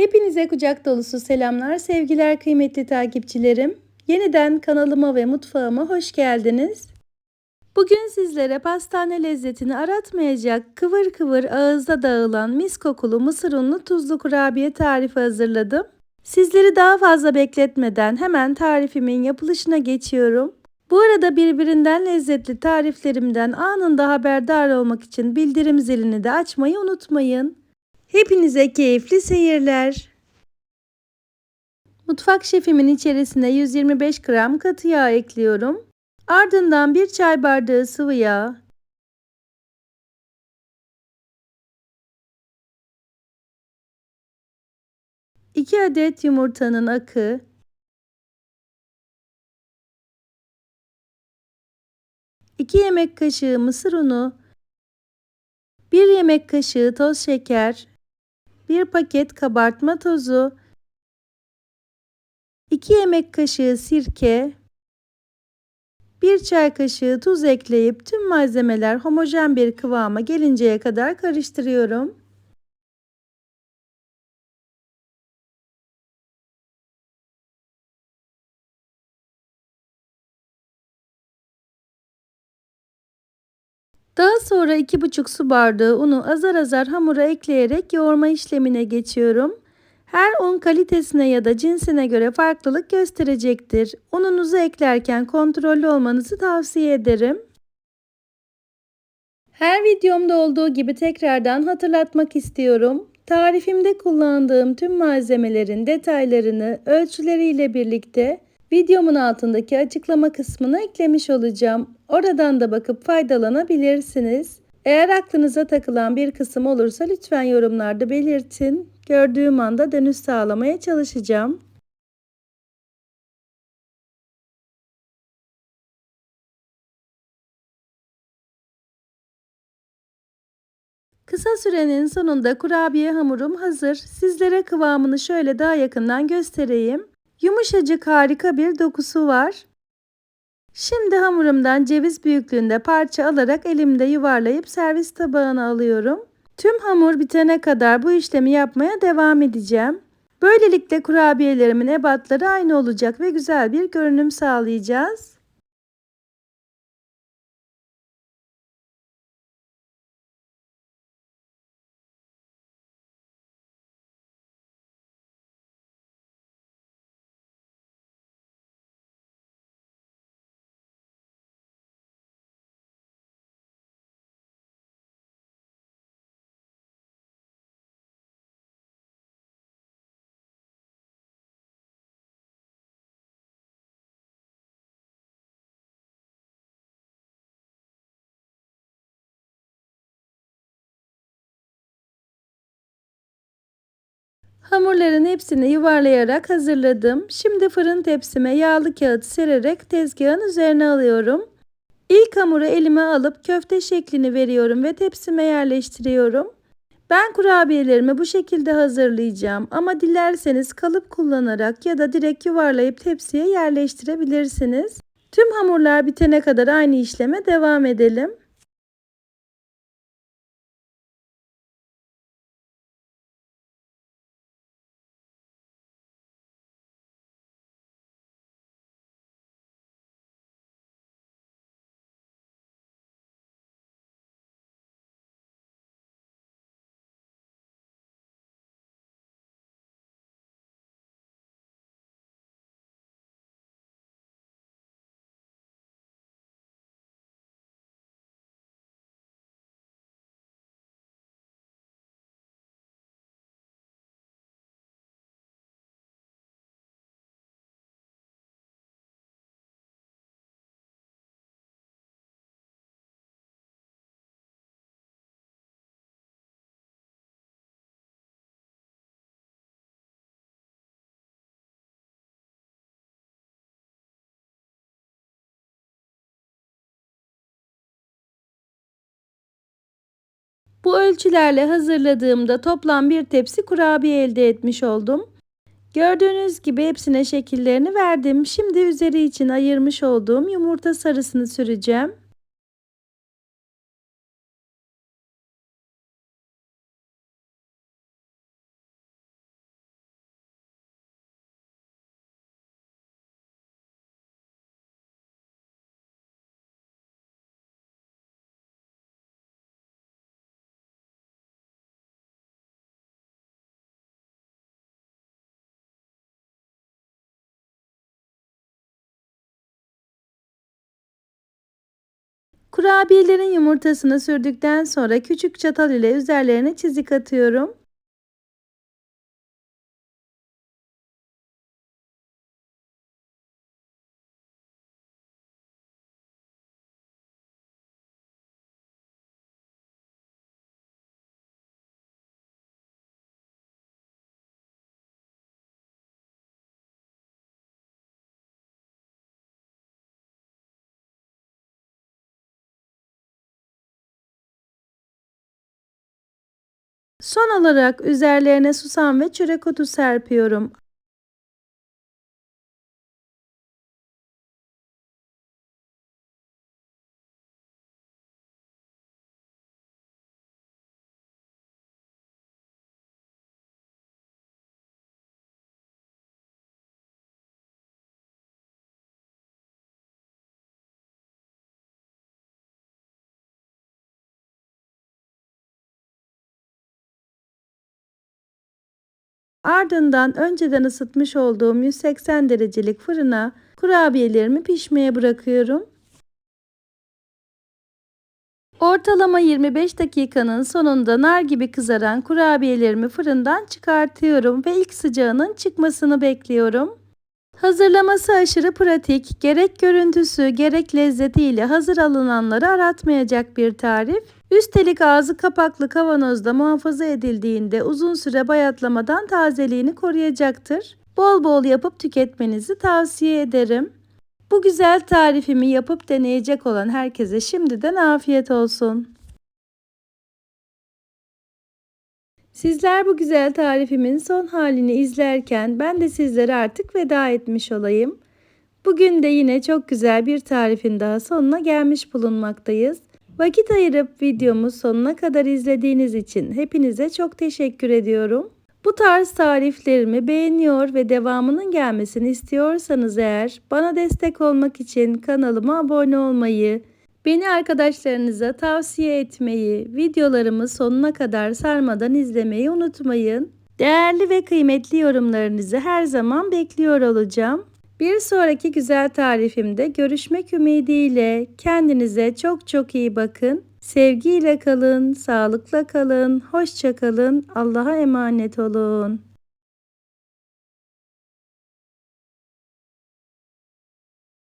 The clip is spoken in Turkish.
Hepinize kucak dolusu selamlar, sevgiler kıymetli takipçilerim. Yeniden kanalıma ve mutfağıma hoş geldiniz. Bugün sizlere pastane lezzetini aratmayacak kıvır kıvır ağızda dağılan mis kokulu mısır unlu tuzlu kurabiye tarifi hazırladım. Sizleri daha fazla bekletmeden hemen tarifimin yapılışına geçiyorum. Bu arada birbirinden lezzetli tariflerimden anında haberdar olmak için bildirim zilini de açmayı unutmayın. Hepinize keyifli seyirler. Mutfak şefimin içerisine 125 gram katı yağ ekliyorum. Ardından 1 çay bardağı sıvı yağ, iki adet yumurtanın akı, iki yemek kaşığı mısır unu, bir yemek kaşığı toz şeker, 1 paket kabartma tozu, 2 yemek kaşığı sirke, 1 çay kaşığı tuz ekleyip tüm malzemeler homojen bir kıvama gelinceye kadar karıştırıyorum. Daha sonra 2,5 su bardağı unu azar azar hamura ekleyerek yoğurma işlemine geçiyorum. Her un kalitesine ya da cinsine göre farklılık gösterecektir. Ununuzu eklerken kontrollü olmanızı tavsiye ederim. Her videomda olduğu gibi tekrardan hatırlatmak istiyorum. Tarifimde kullandığım tüm malzemelerin detaylarını ölçüleriyle birlikte videomun altındaki açıklama kısmına eklemiş olacağım. Oradan da bakıp faydalanabilirsiniz. Eğer aklınıza takılan bir kısım olursa lütfen yorumlarda belirtin. Gördüğüm anda dönüş sağlamaya çalışacağım. Kısa sürenin sonunda kurabiye hamurum hazır. Sizlere kıvamını şöyle daha yakından göstereyim. Yumuşacık harika bir dokusu var. Şimdi hamurumdan ceviz büyüklüğünde parça alarak elimde yuvarlayıp servis tabağına alıyorum. Tüm hamur bitene kadar bu işlemi yapmaya devam edeceğim. Böylelikle kurabiyelerimin ebatları aynı olacak ve güzel bir görünüm sağlayacağız. Hamurların hepsini yuvarlayarak hazırladım. Şimdi fırın tepsime yağlı kağıt sererek tezgahın üzerine alıyorum. İlk hamuru elime alıp köfte şeklini veriyorum ve tepsime yerleştiriyorum. Ben kurabiyelerimi bu şekilde hazırlayacağım ama dilerseniz kalıp kullanarak ya da direkt yuvarlayıp tepsiye yerleştirebilirsiniz. Tüm hamurlar bitene kadar aynı işleme devam edelim. Bu ölçülerle hazırladığımda toplam bir tepsi kurabiye elde etmiş oldum. Gördüğünüz gibi hepsine şekillerini verdim. Şimdi üzeri için ayırmış olduğum yumurta sarısını süreceğim. Kurabiyelerin yumurtasını sürdükten sonra küçük çatal ile üzerlerine çizik atıyorum. Son olarak üzerlerine susam ve çörek otu serpiyorum. Ardından önceden ısıtmış olduğum 180 derecelik fırına kurabiyelerimi pişmeye bırakıyorum. Ortalama 25 dakikanın sonunda nar gibi kızaran kurabiyelerimi fırından çıkartıyorum ve ilk sıcağının çıkmasını bekliyorum. Hazırlaması aşırı pratik, gerek görüntüsü gerek lezzetiyle hazır alınanları aratmayacak bir tarif. Üstelik ağzı kapaklı kavanozda muhafaza edildiğinde uzun süre bayatlamadan tazeliğini koruyacaktır. Bol bol yapıp tüketmenizi tavsiye ederim. Bu güzel tarifimi yapıp deneyecek olan herkese şimdiden afiyet olsun. Sizler bu güzel tarifimin son halini izlerken ben de sizlere artık veda etmiş olayım. Bugün de yine çok güzel bir tarifin daha sonuna gelmiş bulunmaktayız. Vakit ayırıp videomu sonuna kadar izlediğiniz için hepinize çok teşekkür ediyorum. Bu tarz tariflerimi beğeniyor ve devamının gelmesini istiyorsanız eğer bana destek olmak için kanalıma abone olmayı, Beni arkadaşlarınıza tavsiye etmeyi, videolarımı sonuna kadar sarmadan izlemeyi unutmayın. Değerli ve kıymetli yorumlarınızı her zaman bekliyor olacağım. Bir sonraki güzel tarifimde görüşmek ümidiyle kendinize çok çok iyi bakın. Sevgiyle kalın, sağlıkla kalın, hoşça kalın, Allah'a emanet olun.